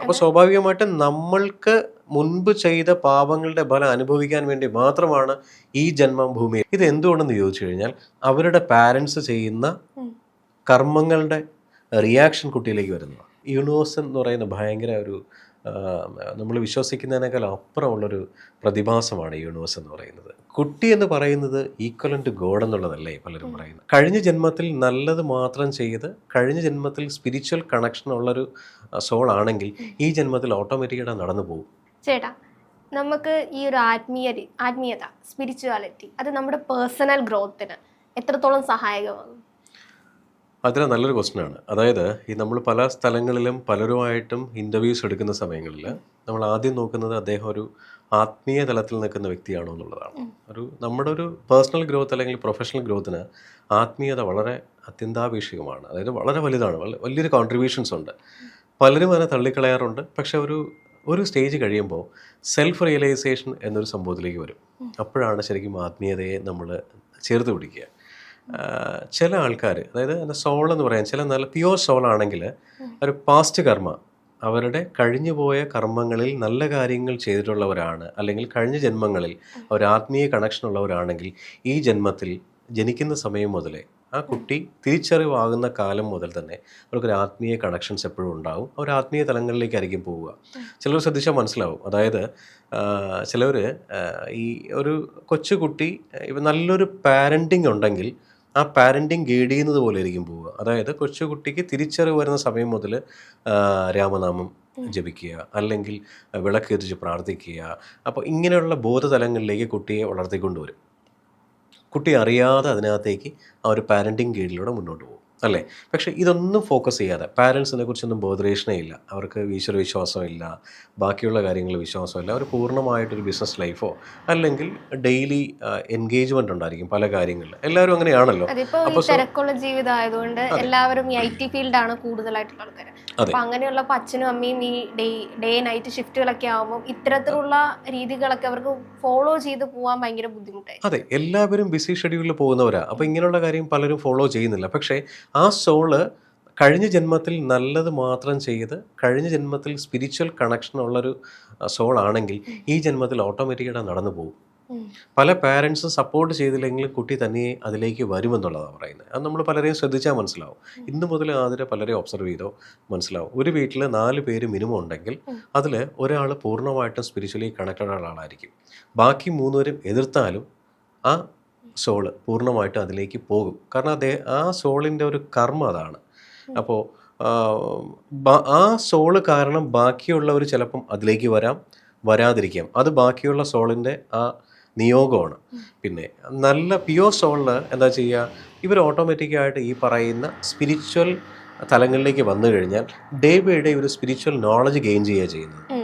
അപ്പോൾ സ്വാഭാവികമായിട്ടും നമ്മൾക്ക് മുൻപ് ചെയ്ത പാപങ്ങളുടെ ഫലം അനുഭവിക്കാൻ വേണ്ടി മാത്രമാണ് ഈ ജന്മം ഭൂമിയിൽ ഇത് എന്തുകൊണ്ടെന്ന് ചോദിച്ചു കഴിഞ്ഞാൽ അവരുടെ പാരൻസ് ചെയ്യുന്ന കർമ്മങ്ങളുടെ റിയാക്ഷൻ കുട്ടിയിലേക്ക് വരുന്നതാണ്. യൂണിവേഴ്സ് എന്ന് പറയുന്ന ഭയങ്കര ഒരു നമ്മൾ വിശ്വസിക്കുന്നതിനേക്കാൾ അപ്പുറമുള്ളൊരു പ്രതിഭാസമാണ് യൂണിവേഴ്സ് എന്ന് പറയുന്നത്. കുട്ടി എന്ന് പറയുന്നത് ഈക്വലൻ ടു ഗോഡ് എന്നുള്ളതല്ലേ പലരും പറയുന്നത്. കഴിഞ്ഞ ജന്മത്തിൽ നല്ലത് മാത്രം ചെയ്ത് കഴിഞ്ഞ ജന്മത്തിൽ സ്പിരിച്വൽ കണക്ഷൻ ഉള്ളൊരു സോൾ ആണെങ്കിൽ ഈ ജന്മത്തിൽ ഓട്ടോമാറ്റിക്കായിട്ട് നടന്നു പോകും. ചേട്ടാ നമുക്ക് ഈ ഒരു ആത്മീയ ആത്മീയത സ്പിരിച്വാലിറ്റി അത് നമ്മുടെ പേഴ്സണൽ ഗ്രോത്തിന് എത്രത്തോളം സഹായകമാകും? അതിന് നല്ലൊരു ക്വസ്റ്റനാണ് അതായത് ഈ നമ്മൾ പല സ്ഥലങ്ങളിലും പലരുമായിട്ടും ഇന്റർവ്യൂസ് എടുക്കുന്ന സമയങ്ങളിൽ നമ്മൾ ആദ്യം നോക്കുന്നത് അദ്ദേഹം ഒരു ആത്മീയ തലത്തിൽ നിൽക്കുന്ന വ്യക്തിയാണോ എന്നുള്ളതാണ്. ഒരു നമ്മുടെ ഒരു പേഴ്സണൽ ഗ്രോത്ത് അല്ലെങ്കിൽ പ്രൊഫഷണൽ ഗ്രോത്തിന് ആത്മീയത വളരെ അത്യന്താപേക്ഷികമാണ്. അതായത് വളരെ വലുതാണ്. വലിയൊരു കോൺട്രിബ്യൂഷൻസ് ഉണ്ട്. പലരും അതിനെ തള്ളിക്കളയാറുണ്ട്. പക്ഷെ ഒരു ഒരു സ്റ്റേജ് കഴിയുമ്പോൾ സെൽഫ് റിയലൈസേഷൻ എന്നൊരു സംഭവത്തിലേക്ക് വരും. അപ്പോഴാണ് ശരിക്കും ആത്മീയതയെ നമ്മൾ ചേർത്ത് പിടിക്കുക. ചില ആൾക്കാർ അതായത് എന്റെ സോൾ എന്ന് പറയാൻ ചില നല്ല പ്യുവർ സോൾ ആണെങ്കിൽ ഒരു പാസ്റ്റ് കർമ്മ അവരുടെ കഴിഞ്ഞുപോയ കർമ്മങ്ങളിൽ നല്ല കാര്യങ്ങൾ ചെയ്തിട്ടുള്ളവരാണ് അല്ലെങ്കിൽ കഴിഞ്ഞ ജന്മങ്ങളിൽ അവർ ആത്മീയ കണക്ഷൻ ഉള്ളവരാണെങ്കിൽ ഈ ജന്മത്തിൽ ജനിക്കുന്ന സമയം മുതലേ ആ കുട്ടി തിരിച്ചറിവാകുന്ന കാലം മുതൽ തന്നെ അവർക്കൊരു ആത്മീയ കണക്ഷൻസ് എപ്പോഴും ഉണ്ടാവും. അവർ ആത്മീയ തലങ്ങളിലേക്കായിരിക്കും പോവുക. ചിലർ ശ്രദ്ധിച്ചാൽ മനസ്സിലാവും. അതായത് ചിലവർ ഈ ഒരു കൊച്ചുകുട്ടി ഇപ്പം നല്ലൊരു പാരന്റിങ് ഉണ്ടെങ്കിൽ ആ പാരന്റിങ് ഗൈഡ് ചെയ്യുന്നത് പോലെ ആയിരിക്കും പോവുക. അതായത് കൊച്ചുകുട്ടിക്ക് തിരിച്ചറിവ് വരുന്ന സമയം മുതൽ രാമനാമം ജപിക്കുക അല്ലെങ്കിൽ വിളക്കേറിച്ച് പ്രാർത്ഥിക്കുക. അപ്പോൾ ഇങ്ങനെയുള്ള ബോധതലങ്ങളിലേക്ക് കുട്ടിയെ വളർത്തിക്കൊണ്ടുവരും. കുട്ടി അറിയാതെ അതിനകത്തേക്ക് ആ ഒരു പാരന്റിങ് ഗൈഡിലൂടെ മുന്നോട്ട് പോകും. അല്ലേ? പക്ഷേ ഇതൊന്നും ഫോക്കസ് ചെയ്യാതെ പാരൻസിനെ കുറിച്ചൊന്നും ബോധരേഷണേ ഇല്ല. അവർക്ക് ഈശ്വര വിശ്വാസമില്ല ബാക്കിയുള്ള കാര്യങ്ങളിൽ വിശ്വാസമില്ല അവർ പൂർണമായിട്ടൊരു ബിസിനസ് ലൈഫോ അല്ലെങ്കിൽ ഡെയിലി എൻഗേജ്മെന്റ് ഉണ്ടായിരിക്കും പല കാര്യങ്ങളിൽ. എല്ലാവരും അങ്ങനെയാണല്ലോ. തിരക്കുള്ള ജീവിതമായതുകൊണ്ട് എല്ലാവരും ഈ ഐ ടി ഫീൽഡാണ് കൂടുതലായിട്ടുള്ള ആൾക്കാർ. അപ്പൊ അങ്ങനെയുള്ള അച്ഛനും അമ്മയും ഈ ഡേ ഡേ നൈറ്റ് ഷിഫ്റ്റുകളൊക്കെ ആകുമ്പോൾ ഇത്തരത്തിലുള്ള രീതികളൊക്കെ അവർക്ക് ഫോളോ ചെയ്ത് പോകാൻ ഭയങ്കര ബുദ്ധിമുട്ടായി അതെ എല്ലാവരും ബിസി ഷെഡ്യൂളിൽ പോകുന്നവരാ. അപ്പൊ ഇങ്ങനെയുള്ള കാര്യം പലരും ഫോളോ ചെയ്യുന്നില്ല. പക്ഷേ ആ സോൾ കഴിഞ്ഞ ജന്മത്തിൽ നല്ലത് മാത്രം ചെയ്ത് കഴിഞ്ഞ ജന്മത്തിൽ സ്പിരിച്വൽ കണക്ഷൻ ഉള്ളൊരു സോൾ ആണെങ്കിൽ ഈ ജന്മത്തിൽ ഓട്ടോമാറ്റിക്കായിട്ട് നടന്നു പോകും. പല പാരൻസും സപ്പോർട്ട് ചെയ്തില്ലെങ്കിലും കുട്ടി തന്നെ അതിലേക്ക് വരുമെന്നുള്ളതാണ് പറയുന്നത്. അത് നമ്മൾ പലരെയും ശ്രദ്ധിച്ചാൽ മനസ്സിലാവും. ഇന്നു മുതൽ ആതിരെ പലരെയും ഒബ്സർവ് ചെയ്തോ മനസ്സിലാവും. ഒരു വീട്ടിൽ നാല് പേര് മിനിമം ഉണ്ടെങ്കിൽ അതിൽ ഒരാൾ പൂർണമായിട്ടും സ്പിരിച്വലി കണക്റ്റഡ് ആളായിരിക്കും ബാക്കി മൂന്നുപേരും എതിർത്താലും ആ സോൾ പൂർണമായിട്ടും അതിലേക്ക് പോകും. കാരണം അതേ ആ സോളിന്റെ ഒരു കർമ്മം അതാണ്. അപ്പോൾ ആ സോൾ കാരണം ബാക്കിയുള്ളവർ ചിലപ്പം അതിലേക്ക് വരാം വരാതിരിക്കാം. അത് ബാക്കിയുള്ള സോളിന്റെ ആ നിയോഗമാണ്. പിന്നെ നല്ല പ്യുവർ സോളിൽ എന്താ ചെയ്യുക? ഇവർ ഓട്ടോമാറ്റിക്കായിട്ട് ഈ പറയുന്ന സ്പിരിച്വൽ തലങ്ങളിലേക്ക് വന്നു കഴിഞ്ഞാൽ ഡേ ബൈ ഡേ ഒരു സ്പിരിച്വൽ നോളജ് ഗെയിൻ ചെയ്യുക ചെയ്യുന്നത്.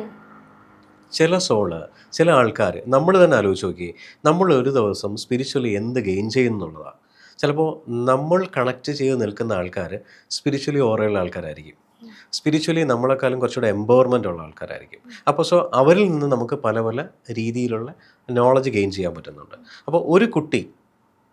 ചില സോൾ ചില ആൾക്കാർ നമ്മൾ തന്നെ ആലോചിച്ച് നോക്കി നമ്മൾ ഒരു ദിവസം സ്പിരിച്വലി എന്ത് ഗെയിൻ ചെയ്യുന്നുള്ളതാണ് ചിലപ്പോൾ നമ്മൾ കണക്ട് ചെയ്ത് നിൽക്കുന്ന ആൾക്കാർ സ്പിരിച്വലി ഓറയുള്ള ആൾക്കാരായിരിക്കും. സ്പിരിച്വലി നമ്മളെക്കാളും കുറച്ചുകൂടെ എംപവർമെന്റ് ഉള്ള ആൾക്കാരായിരിക്കും. അപ്പോൾ സോ അവരിൽ നിന്ന് നമുക്ക് പല പല രീതിയിലുള്ള നോളജ് ഗെയിൻ ചെയ്യാൻ പറ്റുന്നുണ്ട്. അപ്പോൾ ഒരു കുട്ടി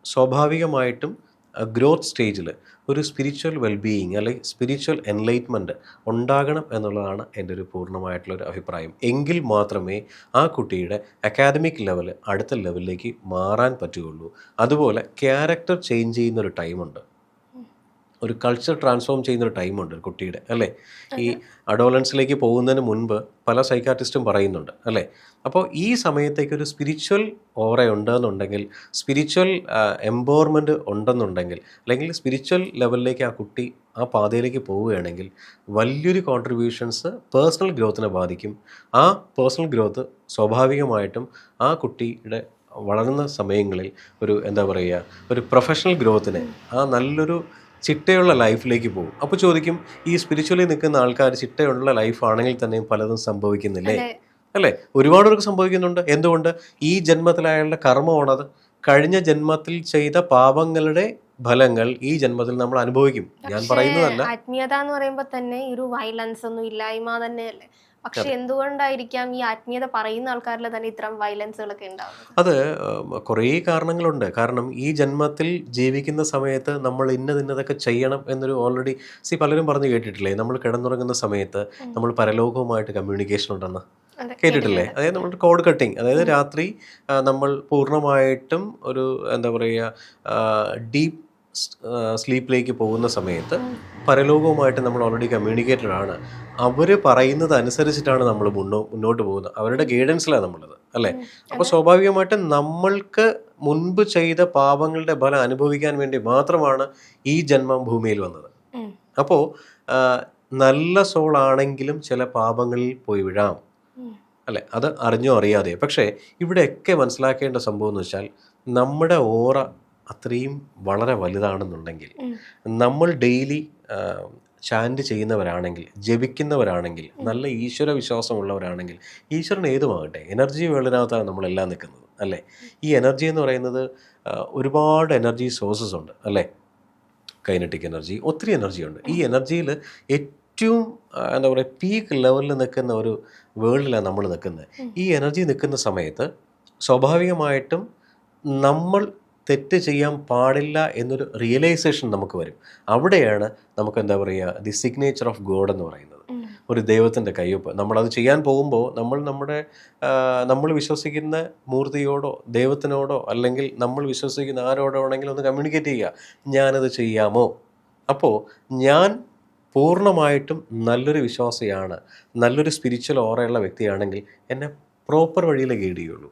സ്വാഭാവികമായിട്ടും ഗ്രോത്ത് സ്റ്റേജിൽ ഒരു സ്പിരിച്വൽ വെൽബീയിങ് അല്ലെങ്കിൽ സ്പിരിച്വൽ എൻലൈറ്റ്മെന്റ് ഉണ്ടാകണം എന്നുള്ളതാണ് എന്റെ ഒരു പൂർണമായിട്ടുള്ളൊരു അഭിപ്രായം. എങ്കിൽ മാത്രമേ ആ കുട്ടിയുടെ അക്കാദമിക് ലെവൽ അടുത്ത ലെവലിലേക്ക് മാറാൻ പറ്റുകയുള്ളൂ. അതുപോലെ ക്യാരക്ടർ ചേഞ്ച് ചെയ്യുന്നൊരു ടൈമുണ്ട്. ഒരു കൾച്ചർ ട്രാൻസ്ഫോം ചെയ്യുന്ന ഒരു ടൈമുണ്ട് കുട്ടിയുടെ അല്ലേ? ഈ അഡോളൻസിലേക്ക് പോകുന്നതിന് മുൻപ് പല സൈക്കാട്രിസ്റ്റും പറയുന്നുണ്ട് അല്ലേ? അപ്പോൾ ഈ സമയത്തേക്ക് ഒരു സ്പിരിച്വൽ ഓറ ഉണ്ടെന്നുണ്ടെങ്കിൽ സ്പിരിച്വൽ എംപവർമെന്റ് ഉണ്ടെന്നുണ്ടെങ്കിൽ അല്ലെങ്കിൽ സ്പിരിച്വൽ ലെവലിലേക്ക് ആ കുട്ടി ആ പാതയിലേക്ക് പോവുകയാണെങ്കിൽ വലിയൊരു കോൺട്രിബ്യൂഷൻസ് പേഴ്സണൽ ഗ്രോത്തിനെ ബാധിക്കും. ആ പേഴ്സണൽ ഗ്രോത്ത് സ്വാഭാവികമായിട്ടും ആ കുട്ടിയുടെ വളരുന്ന സമയങ്ങളിൽ ഒരു എന്താ പറയുക ഒരു പ്രൊഫഷണൽ ഗ്രോത്തിനെ ആ നല്ലൊരു ചിട്ടയുള്ള ലൈഫിലേക്ക് പോകും. അപ്പോൾ ചോദിക്കും ഈ സ്പിരിച്വലി നിൽക്കുന്ന ആൾക്കാർ ചിട്ടയുള്ള ലൈഫാണെങ്കിൽ തന്നെയും പലതും സംഭവിക്കുന്നില്ലേ? അല്ലെ? ഒരുപാട് പേർക്ക് സംഭവിക്കുന്നുണ്ട്. എന്തുകൊണ്ട്? ഈ ജന്മത്തിൽ അയാളുടെ കർമ്മമാണത്. കഴിഞ്ഞ ജന്മത്തിൽ ചെയ്ത പാപങ്ങളുടെ ഫലങ്ങൾ ഈ ജന്മത്തിൽ നമ്മൾ അനുഭവിക്കും. ഞാൻ പറയുന്നതല്ല. ആത്മീയത എന്ന് പറയുമ്പോൾ തന്നെ ഒരു വയലൻസ് ഒന്നും ഇല്ലായ്മ തന്നെയല്ലേ? പക്ഷെ എന്തുകൊണ്ടായിരിക്കാം ഈ ആത്മീയത പറയുന്ന ആൾക്കാരിൽ തന്നെ ഇത്തരം വയലൻസുകളൊക്കെ ഉണ്ടാവും അത് കുറേ കാരണങ്ങളുണ്ട്. കാരണം ഈ ജന്മത്തിൽ ജീവിക്കുന്ന സമയത്ത് നമ്മൾ ഇന്നതിന്നതൊക്കെ ചെയ്യണം എന്നൊരു ഓൾറെഡി സി പലരും പറഞ്ഞു കേട്ടിട്ടില്ലേ? നമ്മൾ കിടന്നുറങ്ങുന്ന സമയത്ത് നമ്മൾ പരലോകവുമായിട്ട് കമ്മ്യൂണിക്കേഷൻ ഉണ്ടെന്ന് കേട്ടിട്ടില്ലേ? അതായത് നമ്മൾ കോഡ് കട്ടിങ് അതായത് രാത്രി നമ്മൾ പൂർണമായിട്ടും ഒരു എന്താ പറയുക ഡീപ്പ് സ്ലീപ്പിലേക്ക് പോകുന്ന സമയത്ത് പരലോകവുമായിട്ട് നമ്മൾ ഓൾറെഡി കമ്മ്യൂണിക്കേറ്റഡ് ആണ്. അവർ പറയുന്നത് അനുസരിച്ചിട്ടാണ് നമ്മൾ മുന്നോ മുന്നോട്ട് പോകുന്നത്. അവരുടെ ഗൈഡൻസിലാണ് നമ്മളത് അല്ലേ? അപ്പോൾ സ്വാഭാവികമായിട്ടും നമ്മൾക്ക് മുൻപ് ചെയ്ത പാപങ്ങളുടെ ഫലം അനുഭവിക്കാൻ വേണ്ടി മാത്രമാണ് ഈ ജന്മം ഭൂമിയിൽ വന്നത്. അപ്പോൾ നല്ല സോൾ ആണെങ്കിലും ചില പാപങ്ങളിൽ പോയി വിഴാം. അല്ലെ? അത് അറിഞ്ഞോ അറിയാതെ പക്ഷേ ഇവിടെയൊക്കെ മനസ്സിലാക്കേണ്ട സംഭവം എന്ന് വെച്ചാൽ നമ്മുടെ ഓറ അത്രയും വളരെ വലുതാണെന്നുണ്ടെങ്കിൽ. നമ്മൾ ഡെയിലി ചാൻഡ് ചെയ്യുന്നവരാണെങ്കിൽ ജപിക്കുന്നവരാണെങ്കിൽ നല്ല ഈശ്വര വിശ്വാസമുള്ളവരാണെങ്കിൽ ഈശ്വരൻ ഏതുമാകട്ടെ എനർജി വേൾഡിനകത്താണ് നമ്മളെല്ലാം നിൽക്കുന്നത് അല്ലേ? ഈ എനർജി എന്ന് പറയുന്നത് ഒരുപാട് എനർജി സോഴ്സസ് ഉണ്ട് അല്ലേ? കൈനറ്റിക് എനർജി ഒത്തിരി എനർജി ഉണ്ട്. ഈ എനർജിയിൽ ഏറ്റവും എന്താ പറയുക പീക്ക് ലെവലിൽ നിൽക്കുന്ന ഒരു വേൾഡിലാണ് നമ്മൾ നിൽക്കുന്നത്. ഈ എനർജി നിൽക്കുന്ന സമയത്ത് സ്വാഭാവികമായിട്ടും നമ്മൾ തെറ്റ് ചെയ്യാൻ പാടില്ല എന്നൊരു റിയലൈസേഷൻ നമുക്ക് വരും. അവിടെയാണ് നമുക്ക് എന്താ പറയുക ദി സിഗ്നേച്ചർ ഓഫ് ഗോഡ് എന്ന് പറയുന്നത്. ഒരു ദൈവത്തിന്റെ കയ്യൊപ്പ്. നമ്മളത് ചെയ്യാൻ പോകുമ്പോൾ നമ്മൾ നമ്മുടെ നമ്മൾ വിശ്വസിക്കുന്ന മൂർത്തിയോടോ ദൈവത്തിനോടോ അല്ലെങ്കിൽ നമ്മൾ വിശ്വസിക്കുന്ന ആരോടോ ആണെങ്കിലും ഒന്ന് കമ്മ്യൂണിക്കേറ്റ് ചെയ്യുക. ഞാനത് ചെയ്യാമോ? അപ്പോൾ ഞാൻ പൂർണമായിട്ടും നല്ലൊരു വിശ്വാസിയാണ് നല്ലൊരു സ്പിരിച്വൽ ഓറയുള്ള വ്യക്തിയാണെങ്കിൽ എന്നെ പ്രോപ്പർ വഴിയിൽ ഗൈഡ് ചെയ്യുള്ളൂ.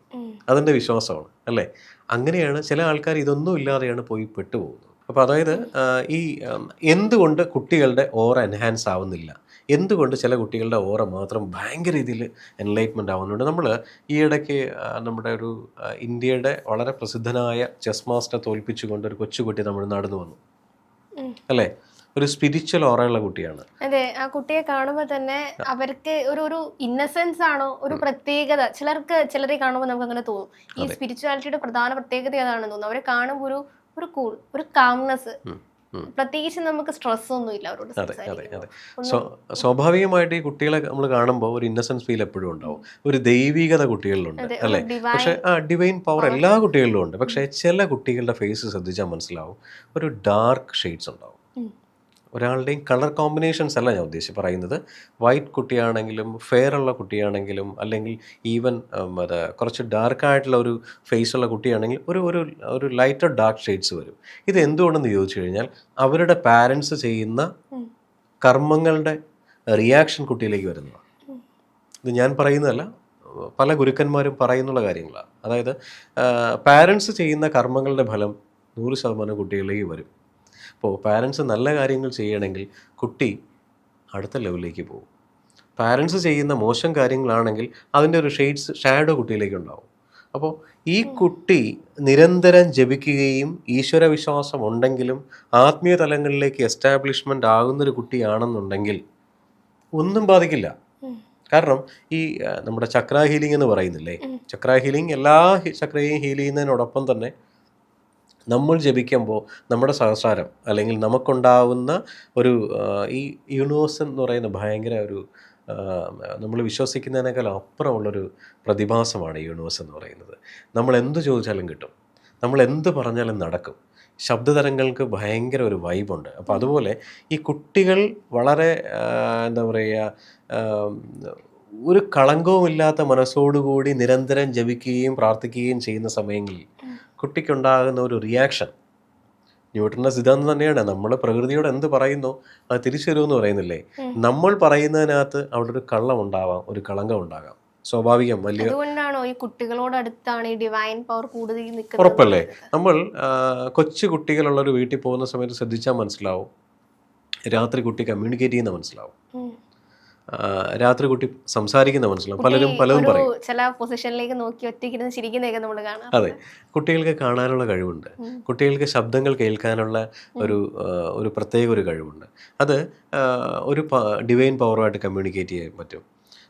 അതെന്റെ വിശ്വാസമാണ് അല്ലേ? അങ്ങനെയാണ് ചില ആൾക്കാർ ഇതൊന്നും ഇല്ലാതെയാണ് പോയി പെട്ടുപോകുന്നത്. അപ്പോൾ അതായത് ഈ എന്തുകൊണ്ട് കുട്ടികളുടെ ഓറ എൻഹാൻസ് ആവുന്നില്ല? എന്തുകൊണ്ട് ചില കുട്ടികളുടെ ഓറ മാത്രം ഭയങ്കര രീതിയിൽ എൻലൈറ്റ്മെന്റ് ആവുന്നുണ്ട്? നമ്മൾ ഈ ഇടയ്ക്ക് നമ്മുടെ ഒരു ഇന്ത്യയുടെ വളരെ പ്രസിദ്ധനായ ചെസ് മാസ്റ്റർ തോൽപ്പിച്ചുകൊണ്ട് ഒരു കൊച്ചുകുട്ടി നമ്മൾ നടന്നു വന്നു അല്ലേ? ഒരു സ്പിരിച്വൽ ഓറയുള്ള കുട്ടിയാണ്. അതെ ആ കുട്ടിയെ കാണുമ്പോൾ തന്നെ അവർക്ക് ഒരു ഒരു ഇന്നസെൻസ് ആണോ ഒരു പ്രത്യേകത? ചിലർക്ക് ചിലരെ കാണുമ്പോൾ നമുക്ക് അങ്ങനെ തോന്നും. ഈ സ്പിരിച്വാലിറ്റിയുടെ പ്രധാന പ്രത്യേകത ഏതാണെന്ന് തോന്നുന്നു. അവരെ കാണുമ്പോൾ ഒരു ഒരു കൂൾ ഒരു കാംനെസ്. പ്രത്യേകിച്ച് നമുക്ക് സ്ട്രെസ് ഒന്നും ഇല്ല അവരോട് അതെ അതെ അതെ. സ്വ- സ്വാഭാവികമായിട്ട് ഈ കുട്ടികളെ നമ്മൾ കാണുമ്പോൾ ഒരു ഇന്നസെൻസ് ഫീൽ എപ്പോഴും ഉണ്ടാവും. ഒരു ദൈവികത കുട്ടികളിലുണ്ട് അല്ലെ? പക്ഷെ ആ ഡിവൈൻ പവർ എല്ലാ കുട്ടികളിലും ഉണ്ട്. പക്ഷെ ചില കുട്ടികളുടെ ഫേസ് ശ്രദ്ധിച്ചാൽ മനസ്സിലാവും. ഒരു ഡാർക്ക് ഷെയ്ഡ്സ് ഉണ്ടാവും. ഒരാളുടെയും കളർ കോമ്പിനേഷൻസ് അല്ല ഞാൻ ഉദ്ദേശിച്ച് പറയുന്നത്. വൈറ്റ് കുട്ടിയാണെങ്കിലും ഫെയർ ഉള്ള കുട്ടിയാണെങ്കിലും അല്ലെങ്കിൽ ഈവൻ അത് കുറച്ച് ഡാർക്കായിട്ടുള്ള ഒരു ഫേസ് ഉള്ള കുട്ടിയാണെങ്കിൽ ഒരു ഒരു ഒരു ലൈറ്റർ ഡാർക്ക് ഷെയ്ഡ്സ് വരും. ഇത് എന്തുകൊണ്ടെന്ന് ചോദിച്ചു കഴിഞ്ഞാൽ അവരുടെ പാരൻസ് ചെയ്യുന്ന കർമ്മങ്ങളുടെ റിയാക്ഷൻ കുട്ടിയിലേക്ക് വരുന്നതാണ് ഇത് ഞാൻ പറയുന്നതല്ല പല ഗുരുക്കന്മാരും പറയുന്നുള്ള കാര്യങ്ങളാണ് അതായത് പാരൻസ് ചെയ്യുന്ന കർമ്മങ്ങളുടെ ഫലം നൂറ് ശതമാനം കുട്ടികളിലേക്ക് വരും. അപ്പോൾ പാരൻസ് നല്ല കാര്യങ്ങൾ ചെയ്യണമെങ്കിൽ കുട്ടി അടുത്ത ലെവലിലേക്ക് പോകും. പാരൻസ് ചെയ്യുന്ന മോശം കാര്യങ്ങളാണെങ്കിൽ അതിന്റെ ഒരു ഷെയ്ഡ്സ് ഷാഡോ കുട്ടിയിലേക്ക് ഉണ്ടാവും അപ്പോൾ ഈ കുട്ടി നിരന്തരം ജപിക്കുകയും ഈശ്വര വിശ്വാസം ഉണ്ടെങ്കിലും ആത്മീയ തലങ്ങളിലേക്ക് എസ്റ്റാബ്ലിഷ്മെന്റ് ആകുന്നൊരു കുട്ടിയാണെന്നുണ്ടെങ്കിൽ ഒന്നും ബാധിക്കില്ല. കാരണം ഈ നമ്മുടെ ചക്ര ഹീലിംഗ് എന്ന് പറയുന്നില്ലേ. ചക്ര ഹീലിംഗ് എല്ലാ ചക്രയും ഹീൽ ചെയ്യുന്നതിനോടൊപ്പം തന്നെ നമ്മൾ ജപിക്കുമ്പോൾ നമ്മുടെ സഹസ്രാരം അല്ലെങ്കിൽ നമുക്കുണ്ടാവുന്ന ഒരു ഈ യൂണിവേഴ്സ് എന്ന് പറയുന്ന ഭയങ്കര ഒരു നമ്മൾ വിശ്വസിക്കുന്നതിനേക്കാൾ അപ്പുറമുള്ളൊരു പ്രതിഭാസമാണ് യൂണിവേഴ്സ് എന്ന് പറയുന്നത്. നമ്മൾ എന്ത് ചോദിച്ചാലും കിട്ടും. നമ്മൾ എന്ത് പറഞ്ഞാലും നടക്കും. ശബ്ദതരങ്ങൾക്ക് ഭയങ്കര ഒരു വൈബുണ്ട് അപ്പോൾ അതുപോലെ ഈ കുട്ടികൾ വളരെ എന്താ പറയുക ഒരു കളങ്കവുമില്ലാത്ത മനസ്സോടുകൂടി നിരന്തരം ജപിക്കുകയും പ്രാർത്ഥിക്കുകയും ചെയ്യുന്ന സമയങ്ങളിൽ കുട്ടിക്കുണ്ടാകുന്ന ഒരു റിയാക്ഷൻ ന്യൂട്ടന്റെ സിദ്ധാന്തം തന്നെയാണ്. നമ്മൾ പ്രകൃതിയോട് എന്ത് പറയുന്നു അത് തിരിച്ചു തരുമെന്ന് പറയുന്നില്ലേ? നമ്മൾ പറയുന്നതിനകത്ത് അവിടെ ഒരു കള്ളം ഉണ്ടാവാം ഒരു കളങ്കം ഉണ്ടാകാം. സ്വാഭാവികം വലിയ അതുകൊണ്ടാണോ ഈ കുട്ടികളോട് അടുത്താണ് ഈ ഡിവൈൻ പവർ കൂടുതൽ ഉറപ്പല്ലേ? നമ്മൾ കൊച്ചു കുട്ടികളുള്ള ഒരു വീട്ടിൽ പോകുന്ന സമയത്ത് ശ്രദ്ധിച്ചാൽ മനസ്സിലാവും. രാത്രി കുട്ടി കമ്മ്യൂണിക്കേറ്റ് ചെയ്യുന്ന മനസ്സിലാവും. രാത്രി കുട്ടി സംസാരിക്കുന്ന മനസ്സിലാവും. പലരും പലതും പറയും. ചില പൊസിഷനിലേക്ക് നോക്കി ഒറ്റയ്ക്കിരുന്ന് ചിരിക്കുന്നതൊക്കെ നമ്മൾ കാണാം അതെ. കുട്ടികൾക്ക് കാണാനുള്ള കഴിവുണ്ട്. കുട്ടികൾക്ക് ശബ്ദങ്ങൾ കേൾക്കാനുള്ള ഒരു ഒരു പ്രത്യേക ഒരു കഴിവുണ്ട്. അത് ഒരു ഡിവൈൻ പവറുമായിട്ട് കമ്മ്യൂണിക്കേറ്റ് ചെയ്യാൻ പറ്റും.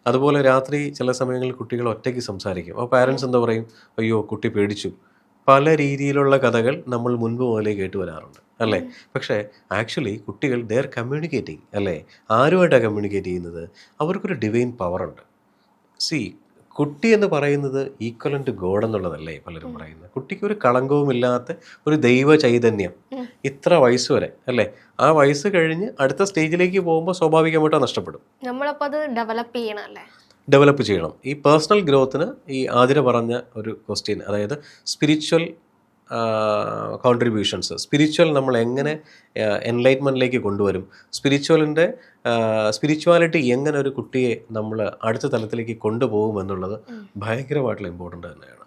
അതുപോലെ രാത്രി ചില സമയങ്ങളിൽ കുട്ടികൾ ഒറ്റയ്ക്ക് സംസാരിക്കും. അപ്പോൾ പാരൻസ് എന്താ പറയും? അയ്യോ കുട്ടി പേടിച്ചു. പല രീതിയിലുള്ള കഥകൾ നമ്മൾ മുൻപ് മുതലേ കേട്ട് വരാറുണ്ട്. അല്ലേ? പക്ഷേ ആക്ച്വലി കുട്ടികൾ ദേ ആർ കമ്മ്യൂണിക്കേറ്റിംഗ് അല്ലേ? ആരുമായിട്ടാണ് കമ്മ്യൂണിക്കേറ്റ് ചെയ്യുന്നത്? അവർക്കൊരു ഡിവൈൻ പവറുണ്ട് സി കുട്ടി എന്ന് പറയുന്നത് ഈക്വലൻ ടു ഗോഡ് എന്നുള്ളതല്ലേ പലരും പറയുന്നത്? കുട്ടിക്ക് ഒരു കളങ്കവുമില്ലാത്ത ഒരു ദൈവ ചൈതന്യം. ഇത്ര വയസ്സ് വരെ അല്ലേ? ആ വയസ്സ് കഴിഞ്ഞ് അടുത്ത സ്റ്റേജിലേക്ക് പോകുമ്പോൾ സ്വാഭാവികമായിട്ട് നഷ്ടപ്പെടും. നമ്മളപ്പോൾ അത് ഡെവലപ്പ് ചെയ്യണം അല്ലേ? ഡെവലപ്പ് ചെയ്യണം. ഈ പേഴ്സണൽ ഗ്രോത്തിന് ഈ ആതിര പറഞ്ഞ ഒരു ക്വസ്റ്റ്യൻ അതായത് സ്പിരിച്വൽ കോൺട്രിബ്യൂഷൻസ് സ്പിരിച്വൽ നമ്മൾ എങ്ങനെ എൻലൈറ്റ്മെന്റിലേക്ക് കൊണ്ടുവരും? സ്പിരിച്വലിന്റെ സ്പിരിച്വാലിറ്റി എങ്ങനെ ഒരു കുട്ടിയെ നമ്മൾ അടുത്ത തലത്തിലേക്ക് കൊണ്ടുപോകും എന്നുള്ളത്. ഭയങ്കരമായിട്ടുള്ള ഇമ്പോർട്ടന്റ് തന്നെയാണ്.